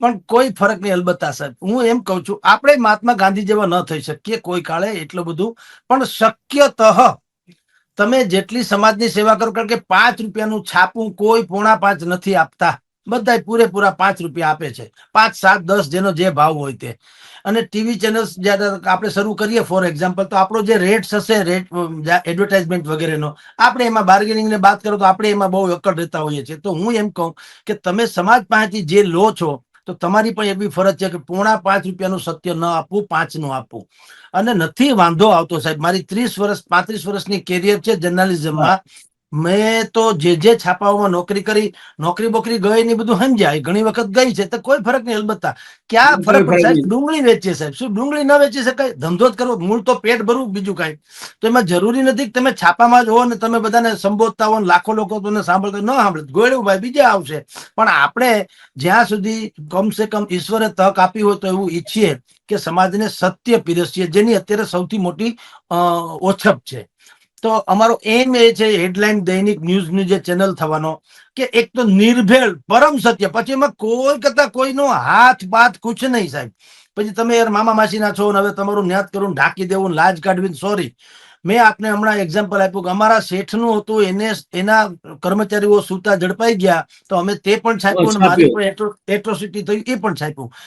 પણ કોઈ ફરક નહીં, અલબત્તા સાહેબ. હું એમ કહું છું, આપણે મહાત્મા ગાંધી જેવા ન થઈ શકીએ કોઈ કાળે એટલું બધું. પણ શક્યતઃ તમે જેટલી સમાજની સેવા કરો, કારણ કે પાંચ રૂપિયાનું છાપું કોઈ પોણા પાંચ નથી આપતા. બધા પૂરેપૂરા પાંચ રૂપિયા આપે છે. પાંચ, સાત, દસ જેનો જે ભાવ હોય તે. અને ટીવી ચેનલ્સ જ્યારે આપણે શરૂ કરીએ, ફોર એક્ઝામ્પલ, તો આપણો જે રેટ હશે, રેટ એડવર્ટાઇઝમેન્ટ વગેરેનો, આપણે એમાં બાર્ગેનિંગ ને વાત કરો, તો આપણે એમાં બહુ અકડ રહેતા હોઈએ છીએ. તો હું એમ કહું કે તમે સમાજ પાસેથી જે લો છો તો તમારી પણ એવી ફરજ છે કે પોણા પાંચ રૂપિયાનું સત્ય ન આપવું પાંચનું આપવું. અને નથી વાંધો આવતો સાહેબ, મારી ત્રીસ વર્ષ, પાંત્રીસ વર્ષની કેરિયર છે જર્નાલિઝમમાં મેં તો જે જે છાપાઓમાં નોકરી કરી નોકરી બોકરી ગઈ ને બધું સમજાય. ઘણી વખત ગઈ છે તો કોઈ ફરક નહીં અલબત્તા. ક્યાં ફરક સાહેબ ડુંગળી વેચીએ સાહેબ. શું ડુંગળી ન વેચી શકાય ધંધો જ કરવો મૂળ તો પેટ ભરવું બીજું કાંઈ. તો એમાં જરૂરી નથી કે તમે છાપામાં જ હો ને તમે બધાને સંબોધતા હો ને લાખો લોકો તમને સાંભળતા ન સાંભળે ગોળ્યું ભાઈ બીજા આવશે. પણ આપણે જ્યાં સુધી કમસે કમ ઈશ્વરે તક આપી હોય તો એવું ઈચ્છીએ કે સમાજને સત્ય પીરસીએ જેની અત્યારે સૌથી મોટી અ, ઓછપ છે. તો અમારો એમ એ છે હેડલાઇન દૈનિક ન્યૂઝની જે ચેનલ થવાનો કે એક તો નિર્ભેળ પરમ સત્ય. પછી એમાં કોઈ કરતા કોઈનો હાથ બાથ કુછ નહીં સાહેબ. પછી તમે યાર મામા માસીના છો ને હવે તમારું ન્યાત કરવું ઢાંકી દેવું લાજ કાઢવી સોરી મેં આપને હમણાં એક્ઝામ્પલ આપ્યું કે અમારા શેઠનું હતું એને એના કર્મચારીઓ સૂતા ઝડપાઈ ગયા તો અમે તે પણ છાપ્યું અને મારી પણ એટ્રોસિટી થઈ એ પણ છાપ્યું.